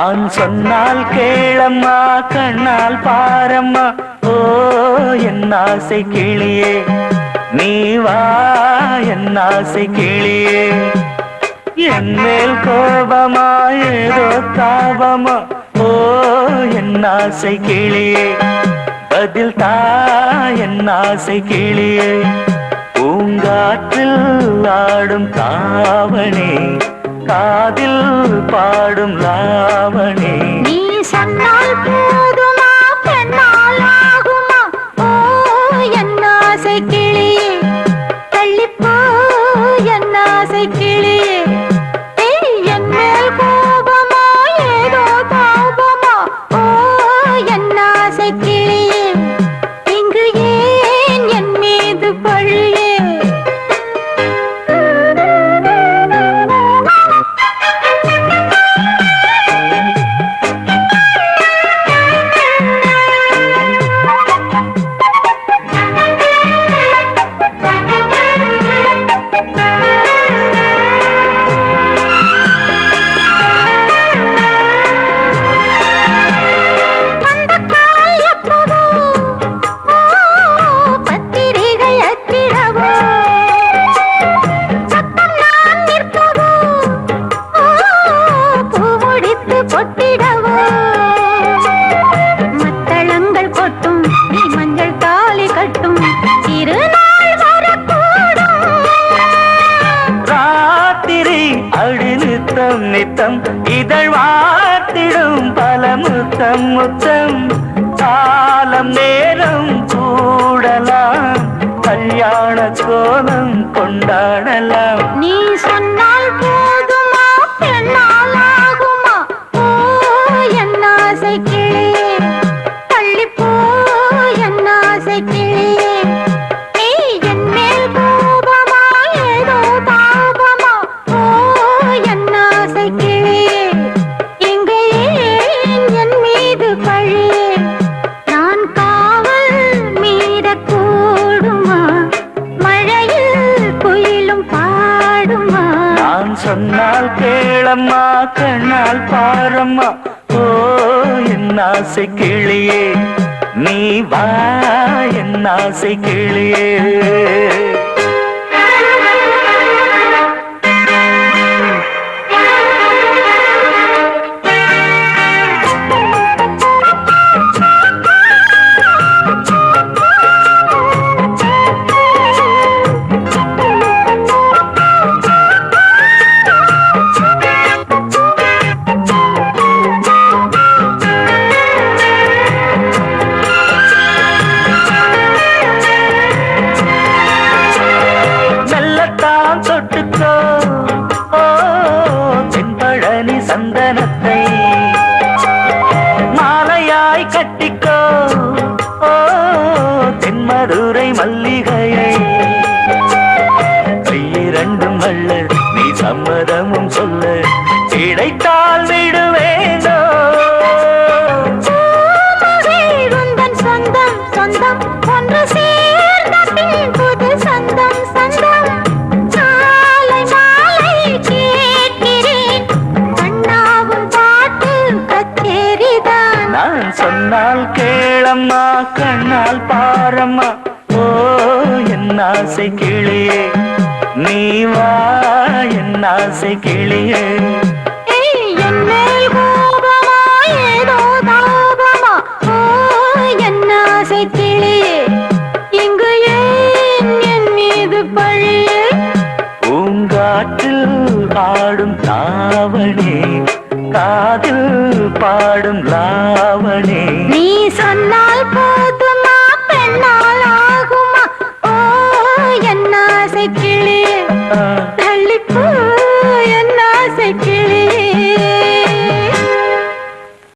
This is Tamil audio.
நான் சொன்னால் கேளம்மா கண்ணால் பாரம்மா. ஓ என் ஆசை கிளியே. நீ வா என் ஆசை கிளியே. என் மேல் கோபமா ஏதோ தாபமா ஓ என் ஆசை கிளியே. பதில் தா என் ஆசை கிளியே. பூங்காற்றில் ஆடும் தாவணி. காதில் பாடும் லாவணி. கொட்டிடவோ. மத்தளங்கள் கொட்டும் மஞ்சள் தாலி கட்டும் திருநாள் வரக்கூடும். ராத்திரி அடி நித்தம் இதழ் வாத்திடும் பல முத்தம் முத்தம். காலம் நேரம் கூடலாம் கல்யாண கோலம் கொண்டாடலாம். நீ சொன்னால் சொன்னால் கேளம்மா கண்ணால் பாரம்மா. ஓ என் ஆசை கிளியே நீ வா என் ஆசை கிளியே. சம்மதமும் சொல்ல. கிடைத்தால் விடுவேனோ சொந்தம் சொந்தம் ஒன்று சேர்ந்த புது சொந்தம் சொந்தம். காலை மாலை கேட்கிறேன். கண்ணாவும் பாட்டு கச்சேரிதான் நான் சொன்னால் கேளம்மா கண்ணால் பாரம்மா. ஓ என் ஆசை கிளியே நீ வா. ஆசை கிளியே. ஆடும் தாவணே காதில் பாடும் லாவணே நீ சொன்னால் போதுமா பெண்ணால் ஆகுமா? ஓ என்னாசை கிளியே.